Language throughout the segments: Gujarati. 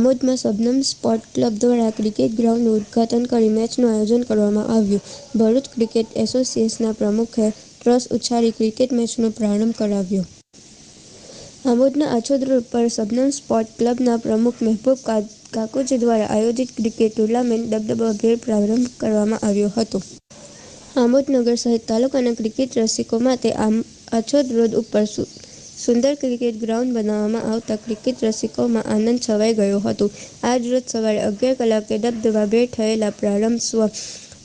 આમોદમાં શબનમ સ્પોર્ટ ક્લબ દ્વારા ક્રિકેટ ગ્રાઉન્ડનું ઉદ્ઘાટન કરી મેચનું આયોજન કરવામાં આવ્યું. ભરૂચ ક્રિકેટ એસોસિએશનના પ્રમુખે ટ્રસ ઉછાળી ક્રિકેટ મેચનો પ્રારંભ કરાવ્યો. આમોદના આછોદ રોડ પર શબનમ સ્પોર્ટ ક્લબના પ્રમુખ મહેબૂબ કાકુજી દ્વારા આયોજિત ક્રિકેટ ટુર્નામેન્ટ દબદબાભેર પ્રારંભ કરવામાં આવ્યો હતો. આમોદ નગર સહિત તાલુકાના ક્રિકેટ રસિકો માટે આમ, આછોદ રોડ ઉપર સુંદર ક્રિકેટ ગ્રાઉન્ડ બનાવવામાં આવતા ક્રિકેટ રસિકોમાં આનંદ છવાઈ ગયો હતો. આજ રોજ સવારે અગિયાર કલાકે દબદબાભેર થયેલા પ્રારંભ સ્વ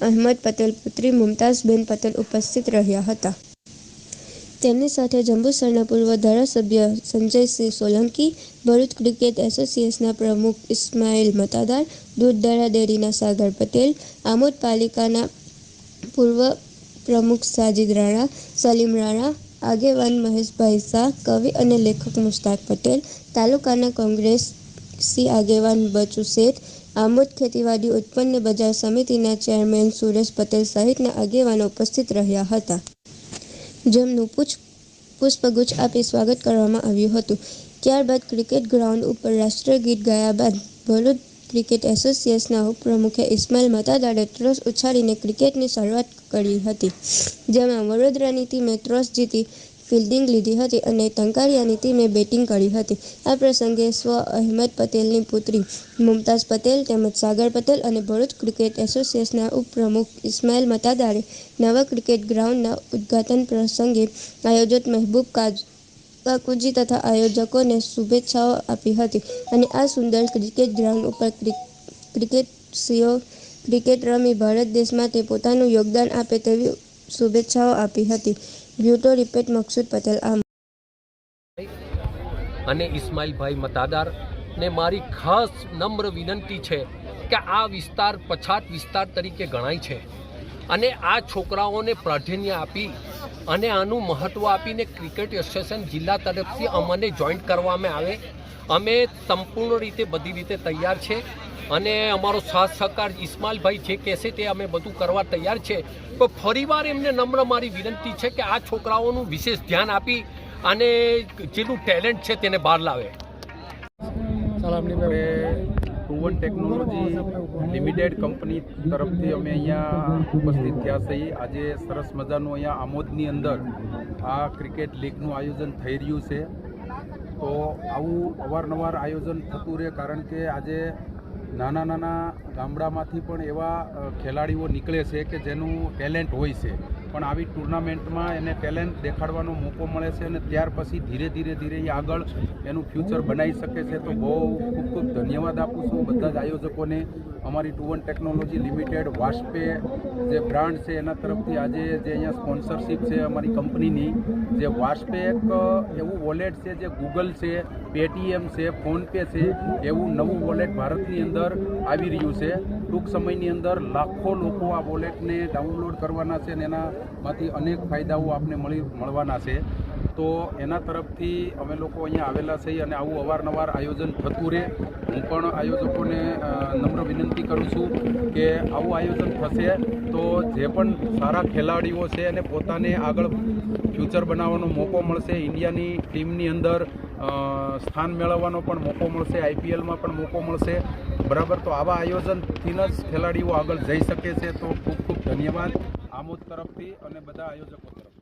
અહેમદ પટેલ, પુત્રી મુમતાઝબેન પટેલ ઉપસ્થિત રહ્યા હતા. તેમની સાથે જંબુસરના પૂર્વ ધારાસભ્ય સંજયસિંહ સોલંકી, ભરૂચ ક્રિકેટ એસોસિએશનના પ્રમુખ ઇસ્માઇલ મતાદાર દૂધદારા ડેરીના સાગર પટેલ, આમોદ પાલિકાના પૂર્વ પ્રમુખ સાજિદ રાણા, સલીમ રાણા આગેવાન મહેશભાઈ શાહ, કવિ અને લેખક મુશ્તાક પટેલ, તાલુકાના કોંગ્રેસી આગેવાન બચુ શેઠ, આમોદ ખેતીવાડી ઉત્પન્ન બજાર સમિતિના ચેરમેન સુરેશ પટેલ સહિતના આગેવાનો ઉપસ્થિત રહ્યા હતા. જેમનું પૂછ, પુષ્પગુચ્છ આપી સ્વાગત કરવામાં આવ્યું હતું. ત્યારબાદ ક્રિકેટ ગ્રાઉન્ડ ઉપર રાષ્ટ્રગીત ગાયા બાદ ભરૂચ ક્રિકેટ એસોસિએશનના ઉપપ્રમુખે ઇસ્માઇલ મતાદારે ટ્રોસ ઉછાળીને ક્રિકેટની શરૂઆત કરી હતી, જેમાં વડોદરાની ટીમે ટ્રોસ જીતી ફિલ્ડિંગ લીધી હતી અને ટંકારિયાની ટીમે બેટિંગ કરી હતી. આ પ્રસંગે સ્વ અહેમદ પટેલની પુત્રી મુમતાઝ પટેલ તેમજ સાગર પટેલ અને ભરૂચ ક્રિકેટ એસોસિએશનના ઉપપ્રમુખ ઇસ્માઇલ મતાદારે નવા ક્રિકેટ ગ્રાઉન્ડના ઉદ્ઘાટન પ્રસંગે આયોજક મહેબૂબ કાજ કાકુજી તથા આયોજકોને શુભેચ્છાઓ આપી હતી અને આ સુંદર ક્રિકેટ ગ્રાઉન્ડ ઉપર ક્રિકેટ સીઓ ક્રિકેટ રમી ભારત દેશ માટે પોતાનું યોગદાન આપે તેવી શુભેચ્છાઓ આપી હતી. બ્યુટો રિપોર્ટ, મકસૂદ પટેલ, આમ. અને ઇસ્માઇલભાઈ મતાદાર ને મારી ખાસ નમ્ર વિનંતી છે કે આ વિસ્તાર પછાત વિસ્તાર તરીકે ગણાય છે. અને આ છોકરાઓને પ્રાધાન્ય આપી અને આનું મહત્ત્વ આપીને ક્રિકેટ એસોસિએશન જિલ્લા તરફથી અમને જોઈન્ટ કરવામાં આવે. અમે સંપૂર્ણ રીતે બધી રીતે તૈયાર છે અને અમારો સાથ સહકાર ઇસ્માલભાઈ જે કહેશે તે અમે બધું કરવા તૈયાર છે. તો ફરીવાર એમને નમ્ર મારી વિનંતી છે કે આ છોકરાઓનું વિશેષ ધ્યાન આપી અને જેનું ટેલેન્ટ છે તેને બહાર લાવે. આપણે ટુવન ટેકનોલોજી લિમિટેડ કંપની તરફથી અમે અહીંયા ઉપસ્થિત થયા છીએ આજે સરસ મજાનું અહીંયા આમોદની અંદર આ ક્રિકેટ લીગનું આયોજન થઈ રહ્યું છે. તો આવું અવારનવાર આયોજન થતું રહે કારણ કે આજે નાના નાના ગામડામાંથી પણ એવા ખેલાડીઓ નીકળે છે કે જેનું ટેલેન્ટ હોય છે. પણ આવી ટુર્નામેન્ટમાં એને ટેલેન્ટ દેખાડવાનો મોકો મળે છે અને ત્યાર પછી ધીરે ધીરે ધીરે એ આગળ એનું ફ્યુચર બનાવી શકે છે. તો બહુ ખૂબ ખૂબ ધન્યવાદ આપું છું બધા જ આયોજકોને. અમારી ટુ વન ટેકનોલોજી લિમિટેડ, વાસ્પે જે બ્રાન્ડ છે, એના તરફથી આજે જે અહીંયા સ્પોન્સરશિપ છે અમારી કંપનીની, જે વાસ્પે એક એવું વોલેટ છે જે ગૂગલ છે પેટીએમ છે, ફોનપે છે, એવું નવું વોલેટ ભારતની અંદર આવી રહ્યું છે. ટૂંક સમયની અંદર લાખો લોકો આ વોલેટને ડાઉનલોડ કરવાના છે અને એનામાંથી અનેક ફાયદાઓ આપને મળી, મળવાના છે. તો એના તરફથી અમે લોકો અહીંયા આવેલા છીએ અને આવું અવારનવાર આયોજન થતું રહે. હું પણ આયોજકોને નમ્ર વિનંતી કરું છું કે આવું આયોજન થશે તો જે પણ સારા ખેલાડીઓ છે એને પોતાને આગળ ફ્યુચર બનાવવાનો મોકો મળશે, ઇન્ડિયાની ટીમની અંદર સ્થાન મેળવવાનો પણ મોકો મળશે, આઈપીએલમાં પણ મોકો મળશે. બરાબર, તો આવા આયોજનથી જ ખેલાડીઓ આગળ જઈ શકે છે. તો ખૂબ ખૂબ ધન્યવાદ આમોદ તરફથી અને બધા આયોજકો તરફથી.